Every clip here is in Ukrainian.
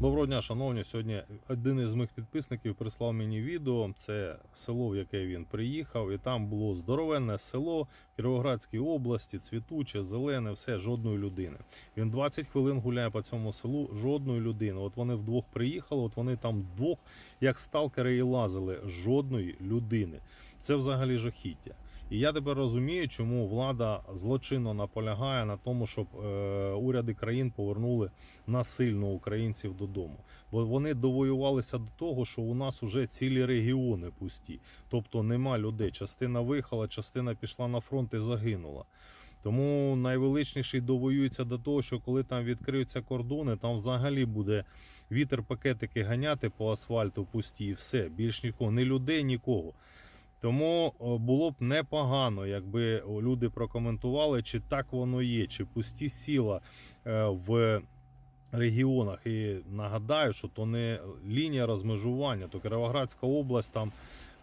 Доброго дня, шановні. Сьогодні один із моїх підписників прислав мені відео. Це село, в яке він приїхав, і там було здоровенне село в Кіровоградській області, цвітуче, зелене, все, жодної людини. Він 20 хвилин гуляє по цьому селу, жодної людини. От вони вдвох приїхали, от вони там вдвох, як сталкери, і лазили. Жодної людини. Це взагалі жахіття. І я тепер розумію, чому влада злочинно наполягає на тому, щоб е, уряди країн повернули насильно українців додому. Бо вони довоювалися до того, що у нас уже цілі регіони пусті. Тобто нема людей. Частина виїхала, частина пішла на фронт і загинула. Тому найвеличніший довоюється до того, що коли там відкриються кордони, там взагалі буде вітер пакетики ганяти по асфальту пусті, і все, більш нікого, ні людей, нікого. Тому було б непогано, якби люди прокоментували, чи так воно є, чи пусті сіла е, в регіонах. І нагадаю, що то не лінія розмежування, то Кіровоградська область там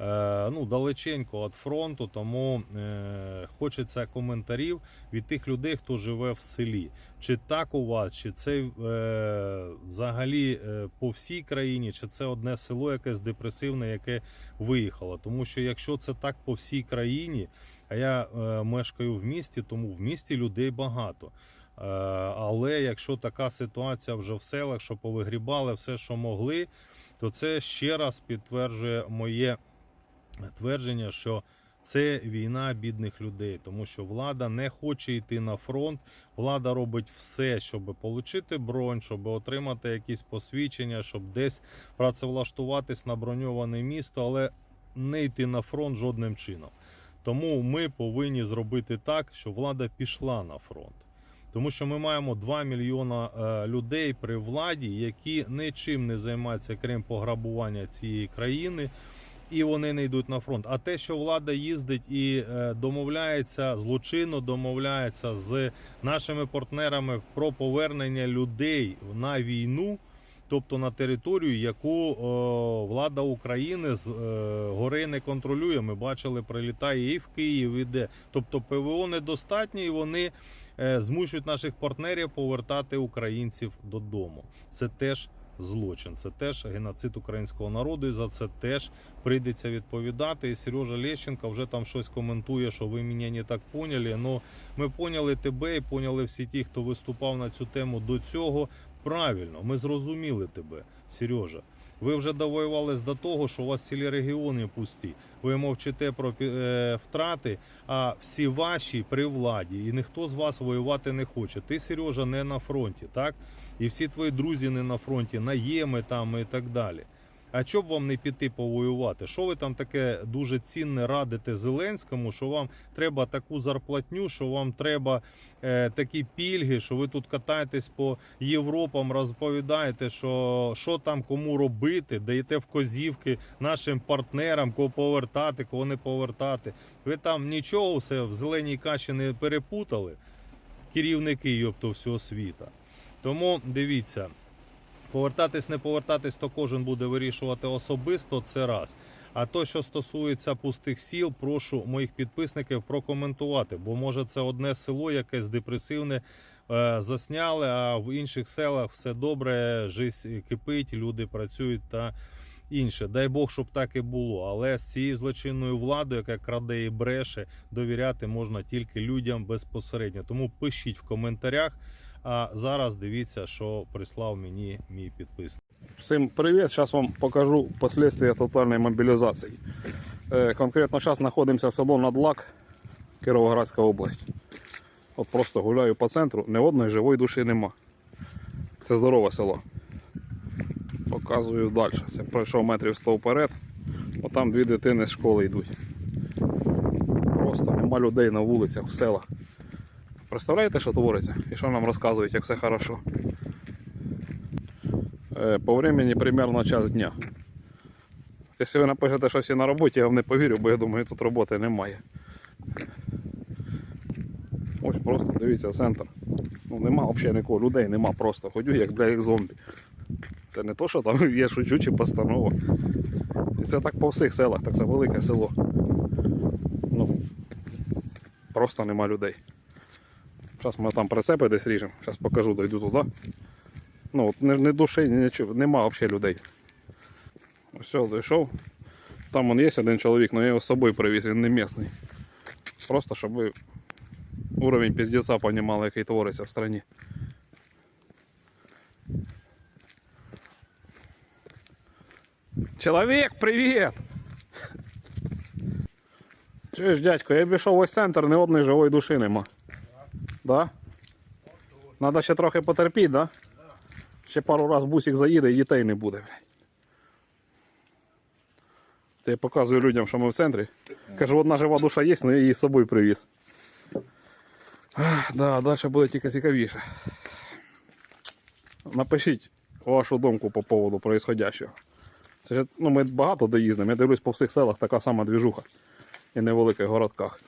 е, ну, далеченько від фронту, тому е, хочеться коментарів від тих людей, хто живе в селі. Чи так у вас, чи це е, взагалі по всій країні, чи це одне село якесь депресивне, яке виїхало. Тому що якщо це так по всій країні, а я мешкаю в місті, тому в місті людей багато. Е, але якщо така ситуація вже в селах, що повигрібали все, що могли, то це ще раз підтверджує моє твердження, що це війна бідних людей, тому що влада не хоче йти на фронт. Влада робить все, щоб отримати бронь, щоб отримати якісь посвідчення, щоб десь працевлаштуватись на броньоване місто, але не йти на фронт жодним чином. Тому ми повинні зробити так, щоб влада пішла на фронт. Тому що ми маємо 2 мільйона е, людей при владі, які нічим не займаються, крім пограбування цієї країни, і вони не йдуть на фронт. А те, що влада їздить і е, домовляється злочинно домовляється з нашими партнерами про повернення людей на війну. Тобто на територію, яку о, влада України з е, гори не контролює. Ми бачили, прилітає і в Київ, і де. Тобто ПВО недостатньо, і вони е, змушують наших партнерів повертати українців додому. Це теж злочин, це теж геноцид українського народу, і за це теж прийдеться відповідати. І Сережа Лещенко вже там щось коментує, що ви мене не так поняли. Ну ми поняли тебе і поняли всі ті, хто виступав на цю тему до цього. Правильно, ми зрозуміли тебе, Сережа. Ви вже довоювались до того, що у вас цілі регіони пусті. Ви мовчите про е, втрати, а всі ваші при владі, і ніхто з вас воювати не хоче. Ти, Сережа, не на фронті, так? І всі твої друзі не на фронті, наєми там і так далі. А чоб вам не піти повоювати? Що ви там таке дуже цінне радите Зеленському? Що вам треба таку зарплатню, що вам треба е, такі пільги, що ви тут катаєтесь по Європам, розповідаєте, що, що там кому робити, даєте вказівки нашим партнерам, кого повертати, кого не повертати. Ви там нічого все в зеленій каші не перепутали, керівники йопто всього світа. Тому дивіться. Повертатись, не повертатись, то кожен буде вирішувати особисто. Це раз. А то, що стосується пустих сіл, прошу моїх підписників прокоментувати, бо може це одне село, якесь депресивне е, засняли, а в інших селах все добре, життя кипить, люди працюють та інше. Дай Бог, щоб так і було. Але з цією злочинною владою, яка краде і бреше, довіряти можна тільки людям безпосередньо. Тому пишіть в коментарях. А зараз дивіться, що прислав мені мій підписник. Всем привет! Сейчас вам покажу последствия тотальной мобилизации. Е, Конкретно зараз знаходимося село Надлак, Кіровоградська область. От просто гуляю по центру, ні одної живої душі нема. Це здорове село. Показую далі. Це пройшов метрів 100 вперед. От там дві дитини з школи йдуть. Просто нема людей на вулицях, в селах. Представляєте, що твориться? І що нам розказують, як все хорошо. Е, По времени примерно час дня. Якщо ви напишете, що всі на роботі, я вам не повірю, бо я думаю, тут роботи немає. Ось просто дивіться центр. Ну нема взагалі нікого, людей нема просто. Ходю як як зомбі. Це не то, що там є шучу чи постанова. І це так по всіх селах, так це велике село. Ну, просто нема людей. Зараз ми там прицепи десь ріжемо. Зараз покажу, дойду туди. Ну, от не, не душі, нічого, нема взагалі людей. Все, дійшов. Там он є один чоловік, але я його з собою привіз, він не місний. Просто щоб ви уровень піздеця понімали, який твориться в страні. Чоловік, привіт! Чуєш, дядько, я обійшов весь центр, ні одної живої душі нема. Да? Надо ще трохи потерпіти, да? Ще пару раз бусик заїде і дітей не буде, блядь. Це я показую людям, що ми в центрі. Кажу, одна жива душа є, але я її з собою привіз. Да, далі буде тільки цікавіше. Напишіть вашу думку по поводу происходящего. Це ж, ну, ми багато доїздимо, я дивлюсь по всіх селах така сама двіжуха і невеликих городках.